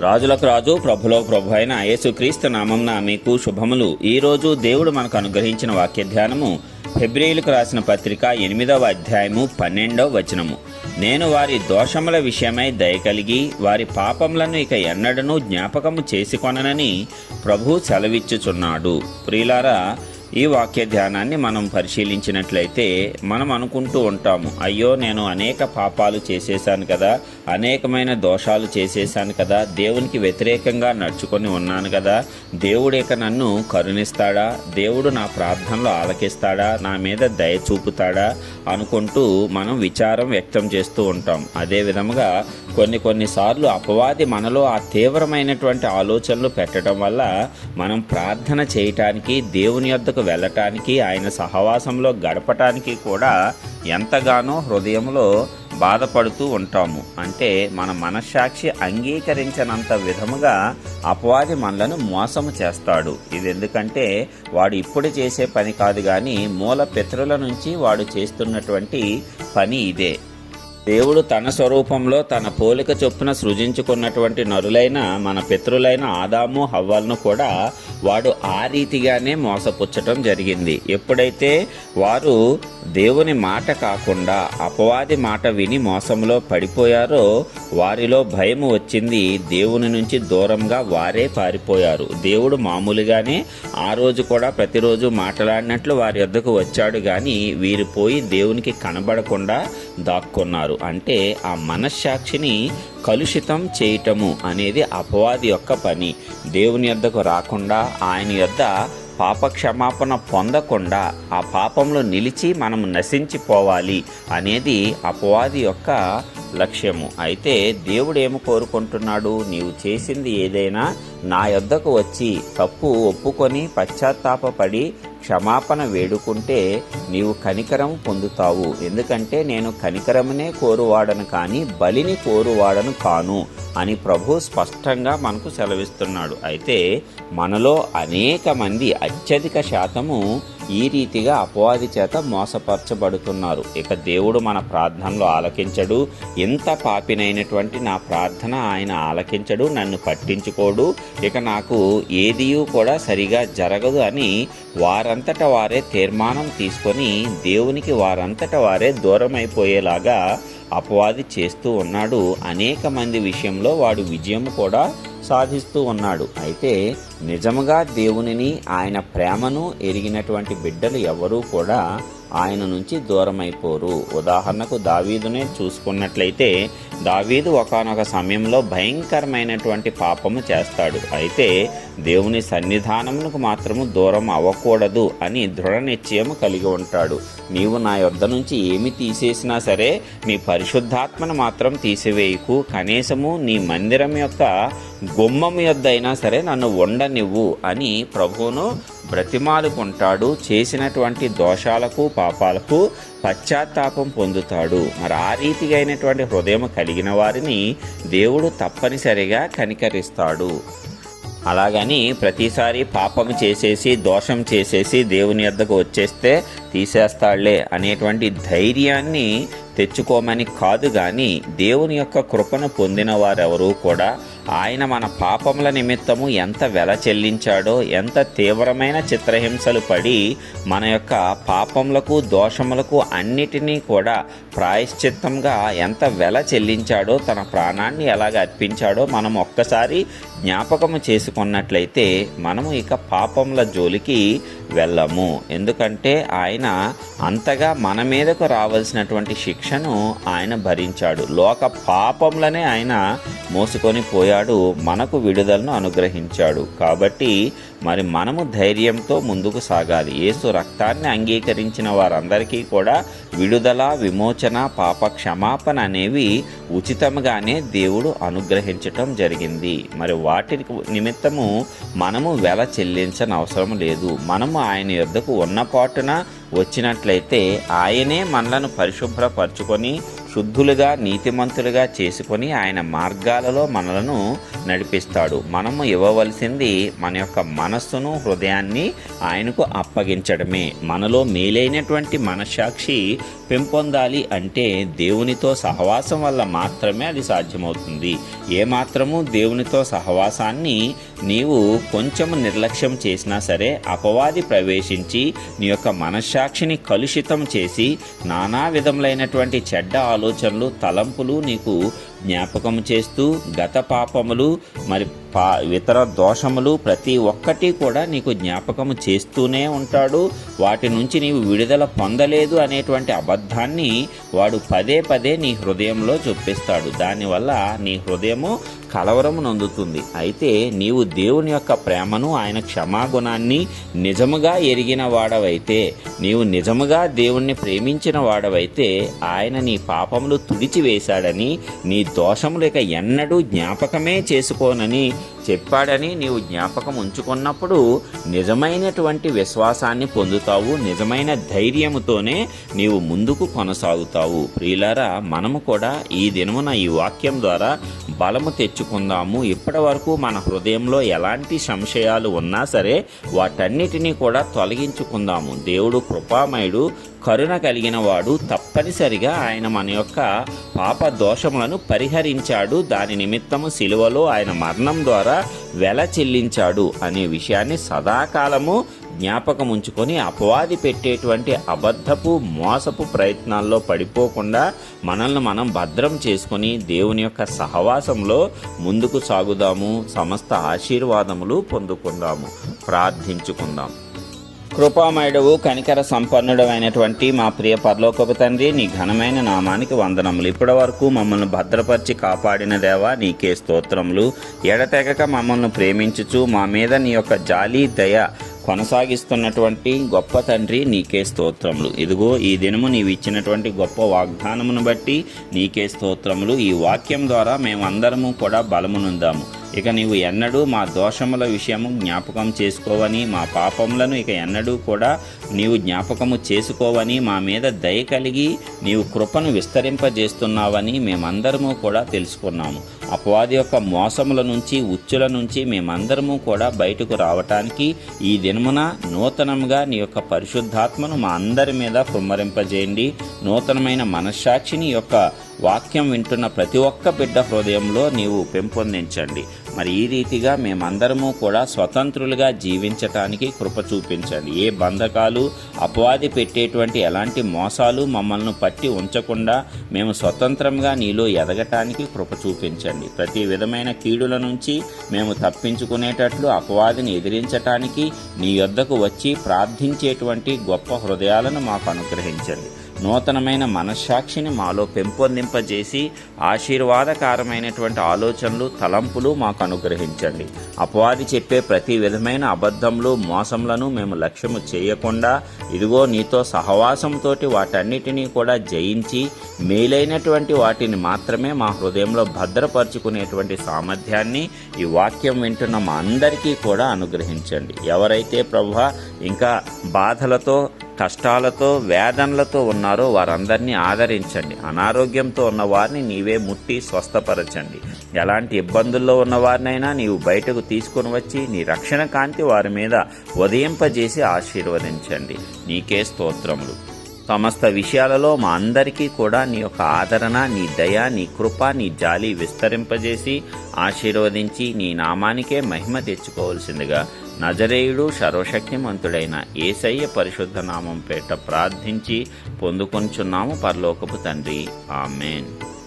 రాజులకు రాజు ప్రభులో ప్రభు అయిన యేసుక్రీస్తు నామంన మీకు శుభములు. ఈరోజు దేవుడు మనకు అనుగ్రహించిన వాక్య ధ్యానము ఫిబ్రిలకు రాసిన పత్రిక ఎనిమిదవ అధ్యాయము పన్నెండవ వచనము. నేను వారి దోషముల విషయమై దయ కలిగి వారి పాపములను ఇక ఎన్నడనూ జ్ఞాపకము చేసుకొననని ప్రభు సెలవిచ్చుచున్నాడు. ప్రియులారా ఈ వాక్య ధ్యానాన్ని మనం పరిశీలించినట్లయితే మనం అనుకుంటూ ఉంటాము అయ్యో నేను అనేక పాపాలు చేసేసాను కదా అనేకమైన దోషాలు చేసేసాను కదా దేవునికి వ్యతిరేకంగా నడుచుకొని ఉన్నాను కదా దేవుడేక నన్ను కరుణిస్తాడా దేవుడు నా ప్రార్థనలో ఆలకిస్తాడా నా మీద దయ చూపుతాడా అనుకుంటూ మనం విచారం వ్యక్తం చేస్తూ ఉంటాం. అదే విధముగా కొన్ని కొన్నిసార్లు అపవాది మనలో ఆ తీవ్రమైనటువంటి ఆలోచనలు పెట్టడం వల్ల మనం ప్రార్థన చేయటానికి దేవుని యొద్దకు వెళ్ళటానికి ఆయన సహవాసంలో గడపటానికి కూడా ఎంతగానో హృదయంలో బాధపడుతూ ఉంటాము. అంటే మన మనస్సాక్షి అంగీకరించనంత విధముగా అపవాది మనలను మోసము చేస్తాడు. ఇది ఎందుకంటే వాడు ఇప్పుడు చేసే పని కాదు కానీ మూల పితరుల నుంచి వాడు చేస్తున్నటువంటి పని ఇదే. దేవుడు తన స్వరూపంలో తన పోలిక చొప్పున సృజించుకున్నటువంటి నరులైన మన పితరులైన ఆదాము హవ్వాలను కూడా వాడు ఆ రీతిగానే మోసపుచ్చటం జరిగింది. ఎప్పుడైతే వారు దేవుని మాట కాకుండా అపవాది మాట విని మోసంలో పడిపోయారో వారిలో భయం వచ్చింది. దేవుని నుంచి దూరంగా వారే పారిపోయారు. దేవుడు మామూలుగానే ఆ రోజు కూడా ప్రతిరోజు మాట్లాడినట్లు వారి వద్దకు వచ్చాడు కానీ వీరు పోయి దేవునికి కనబడకుండా దాక్కున్నారు. అంటే ఆ మనశ్శాక్షిని కలుషితం చేయటము అనేది అపవాది యొక్క పని. దేవుని యొద్దకు రాకుండా ఆయన యొద్ద పాప క్షమాపణ పొందకుండా ఆ పాపంలో నిలిచి మనం నశించిపోవాలి అనేది అపవాది యొక్క లక్ష్యము. అయితే దేవుడు ఏమి కోరుకుంటున్నాడు? నీవు చేసింది ఏదైనా నా యొద్దకు వచ్చి తప్పు ఒప్పుకొని పశ్చాత్తాపపడి క్షమాపణ వేడుకుంటే నీవు కనికరం పొందుతావు. ఎందుకంటే నేను కనికరమునే కోరువాడను కానీ బలిని కోరువాడను కాను అని ప్రభు స్పష్టంగా మనకు సెలవిస్తున్నాడు. అయితే మనలో అనేక మంది అత్యధిక శాతము ఈ రీతిగా అపవాది చేత మోసపరచబడుతున్నారు. ఇక దేవుడు మన ప్రార్థనలో ఆలకించడు. ఎంత పాపినైనటువంటి నా ప్రార్థన ఆయన ఆలకించడు నన్ను పట్టించుకోడు. ఇక నాకు ఏదియూ కూడా సరిగా జరగదు అని వారంతట వారే తీర్మానం తీసుకొని దేవునికి వారంతట వారే దూరం అయిపోయేలాగా అపవాది చేస్తూ ఉన్నాడు. అనేక మంది విషయంలో వాడు విజయం కూడా సాధిస్తూ ఉన్నాడు. అయితే నిజముగా దేవునిని ఆయన ప్రేమను ఎరిగినటువంటి బిడ్డలు ఎవరూ కూడా ఆయన నుంచి దూరమైపోరు. ఉదాహరణకు దావీదునే చూసుకున్నట్లయితే దావీదు ఒకనొక సమయంలో భయంకరమైనటువంటి పాపము చేస్తాడు. అయితే దేవుని సన్నిధానమునకు మాత్రము దూరం అవ్వకూడదు అని దృఢ నిశ్చయము కలిగి ఉంటాడు. నీవు నా యొద్ద నుంచి ఏమి తీసేసినా సరే నీ పరిశుద్ధాత్మను మాత్రం తీసివేయకు. కనీసము నీ మందిరం యొక్క గుమ్మం యొద్ద అయినా సరే నన్ను ఉండనివ్వు అని ప్రభువును బ్రతిమాలుకుంటాడు చేసినటువంటి దోషాలకు పాపాలకు పశ్చాత్తాపం పొందుతాడు. మరి ఆ రీతిగా అయినటువంటి హృదయం కలిగిన వారిని దేవుడు తప్పనిసరిగా కనికరిస్తాడు. అలాగని ప్రతిసారి పాపం చేసేసి దోషం చేసేసి దేవుని వద్దకు వచ్చేస్తే తీసేస్తాళ్ళే అనేటువంటి ధైర్యాన్ని తెచ్చుకోమని కాదు కానీ దేవుని యొక్క కృపను పొందిన వారెవరూ కూడా ఆయన మన పాపముల నిమిత్తము ఎంత వెల చెల్లించాడో ఎంత తీవ్రమైన చిత్రహింసలు పడి మన యొక్క పాపములకు దోషములకు అన్నిటినీ కూడా ప్రాయశ్చిత్తంగా ఎంత వెల చెల్లించాడో తన ప్రాణాన్ని ఎలాగ అర్పించాడో మనం ఒక్కసారి జ్ఞాపకము చేసుకున్నట్లయితే మనము ఇక పాపముల జోలికి వెళ్ళము. ఎందుకంటే ఆయన అంతగా మన మీదకు రావాల్సినటువంటి శిక్షను ఆయన భరించాడు. లోక పాపములనే ఆయన మోసుకొని పోయాడు మనకు విడుదలను అనుగ్రహించాడు. కాబట్టి మరి మనము ధైర్యంతో ముందుకు సాగాలి. యేసు రక్తాన్ని అంగీకరించిన వారందరికీ కూడా విడుదల విమోచన పాప క్షమాపణ అనేవి ఉచితంగానే దేవుడు అనుగ్రహించటం జరిగింది. మరి వాటి నిమిత్తము మనము వెల చెల్లించని అవసరం లేదు. మనము ఆయన యొద్దకు ఉన్నపాటున వచ్చినట్లయితే ఆయనే మనలను పరిశుభ్రపరచుకొని శుద్ధులుగా నీతిమంతులుగా చేసుకొని ఆయన మార్గాలలో మనలను నడిపిస్తాడు. మనము ఇవ్వవలసింది మన యొక్క మనస్సును హృదయాన్ని ఆయనకు అప్పగించడమే. మనలో మేలైనటువంటి మనస్సాక్షి పెంపొందాలి అంటే దేవునితో సహవాసం వల్ల మాత్రమే అది సాధ్యమవుతుంది. ఏ మాత్రము దేవునితో సహవాసాన్ని నీవు కొంచెం నిర్లక్ష్యం చేసినా సరే అపవాది ప్రవేశించి నీ యొక్క మనస్సాక్షిని కలుషితం చేసి నానా విధములైనటువంటి చెడ్డ ఆలోచనలు తలంపులు నీకు జ్ఞాపకం చేస్తూ గత పాపములు మరి పా ఇతర దోషములు ప్రతి ఒక్కటి కూడా నీకు జ్ఞాపకం చేస్తూనే ఉంటాడు. వాటి నుంచి నీవు విడుదల పొందలేదు అనేటువంటి అబద్ధాన్ని వాడు పదే పదే నీ హృదయంలో చొప్పిస్తాడు. దానివల్ల నీ హృదయము కలవరము నొందుతుంది. అయితే నీవు దేవుని యొక్క ప్రేమను ఆయన క్షమాగుణాన్ని నిజముగా ఎరిగిన వాడవైతే నీవు నిజముగా దేవుణ్ణి ప్రేమించిన వాడవైతే ఆయన నీ పాపములు తుడిచివేశాడని నీ దోషములు ఇక ఎన్నడూ జ్ఞాపకమే చేసుకోనని చెప్పాడని నీవు జ్ఞాపకం ఉంచుకున్నప్పుడు నిజమైనటువంటి విశ్వాసాన్ని పొందుతావు నిజమైన ధైర్యముతోనే నీవు ముందుకు కొనసాగుతావు. ప్రియులారా మనము కూడా ఈ దినమున ఈ వాక్యం ద్వారా బలము తెచ్చుకుందాము. ఇప్పటి వరకు మన హృదయంలో ఎలాంటి సంశయాలు ఉన్నా సరే వాటన్నిటినీ కూడా తొలగించుకుందాము. దేవుడు కృపామయుడు కరుణ కలిగిన వాడు తప్పనిసరిగా ఆయన మన యొక్క పాప దోషములను పరిహరించాడు. దాని నిమిత్తము సిలువలో ఆయన మరణం ద్వారా వెల చెల్లించాడు అనే విషయాన్ని సదాకాలము జ్ఞాపకం ఉంచుకొని అపవాది పెట్టేటువంటి అబద్ధపు మోసపు ప్రయత్నాల్లో పడిపోకుండా మనల్ని మనం భద్రం చేసుకొని దేవుని యొక్క సహవాసంలో ముందుకు సాగుదాము. సమస్త ఆశీర్వాదములు పొందుకుందాము. ప్రార్థించుకుందాం. కృపామయుడవు కనికర సంపన్నుడమైనటువంటి మా ప్రియ పరలోకపు తండ్రి నీ ఘనమైన నామానికి వందనములు. ఇప్పటి వరకు మమ్మల్ని భద్రపరిచి కాపాడిన దేవా నీకే స్తోత్రములు. ఎడతెగక మమ్మల్ని ప్రేమించుచు మా మీద నీ యొక్క జాలి దయ కొనసాగిస్తున్నటువంటి గొప్ప తండ్రి నీకే స్తోత్రములు. ఇదిగో ఈ దినము నీవు ఇచ్చినటువంటి గొప్ప వాగ్దానమును బట్టి నీకే స్తోత్రములు. ఈ వాక్యం ద్వారా మేమందరము కూడా బలమునుందాము. ఇక నీవు ఎన్నడూ మా దోషముల విషయము జ్ఞాపకం చేసుకోవని మా పాపములను ఇక ఎన్నడూ కూడా నీవు జ్ఞాపకము చేసుకోవని మా మీద దయ కలిగి నీవు కృపను విస్తరింపజేస్తున్నావని మేమందరము కూడా తెలుసుకున్నాము. అపవాది యొక్క మోసముల నుంచి ఉచ్చుల నుంచి మేమందరము కూడా బయటకు రావటానికి ఈ దినమున నూతనముగా నీ యొక్క పరిశుద్ధాత్మను మా అందరి మీద కుమ్మరింపజేయండి. నూతనమైన మనస్సాక్షిని యొక్క వాక్యం వింటున్న ప్రతి ఒక్క బిడ్డ హృదయంలో నీవు పెంపొందించండి. మరి ఈ రీతిగా మేమందరము కూడా స్వతంత్రులుగా జీవించటానికి కృప చూపించండి. ఏ బంధకాలు అపవాది పెట్టేటువంటి ఎలాంటి మోసాలు మమ్మల్ని పట్టి ఉంచకుండా మేము స్వతంత్రంగా నీలో ఎదగటానికి కృప చూపించండి. ప్రతి విధమైన కీడుల నుంచి మేము తప్పించుకునేటట్లు అపవాదిని ఎదిరించటానికి నీ యొద్దకు వచ్చి ప్రార్థించేటువంటి గొప్ప హృదయాలను మాకు అనుగ్రహించండి. నూతనమైన మనస్సాక్షిని మాలో పెంపొందింపజేసి ఆశీర్వాదకరమైనటువంటి ఆలోచనలు తలంపులు మాకు అనుగ్రహించండి. అపవాది చెప్పే ప్రతి విధమైన అబద్ధములు మోసములను మేము లక్ష్యము చేయకుండా ఇదిగో నీతో సహవాసంతో వాటన్నిటినీ కూడా జయించి మేలైనటువంటి వాటిని మాత్రమే మా హృదయంలో భద్రపరుచుకునేటువంటి సామర్థ్యాన్ని ఈ వాక్యం వింటున్న మా అందరికీ కూడా అనుగ్రహించండి. ఎవరైతే ప్రభు ఇంకా బాధలతో కష్టాలతో వేదనలతో ఉన్నారో వారందరినీ ఆదరించండి. అనారోగ్యంతో ఉన్న వారిని నీవే ముట్టి స్వస్థపరచండి. ఎలాంటి ఇబ్బందుల్లో ఉన్నవారినైనా నీవు బయటకు తీసుకొని వచ్చి నీ రక్షణ కాంతి వారి మీద ఉదయింపజేసి ఆశీర్వదించండి. నీకే స్తోత్రములు. సమస్త విషయాలలో మా అందరికీ కూడా నీ యొక్క ఆదరణ నీ దయ నీ కృప నీ జాలి విస్తరింపజేసి ఆశీర్వదించి నీ నామానికే మహిమ తెచ్చుకోవలసిందిగా నజరేయుడు సర్వశక్తిమంతుడైన ఏసయ్య పరిశుద్ధ నామం పేట ప్రార్థించి పొందుకొంచున్నాము పరలోకపు తండ్రి. ఆమెన్.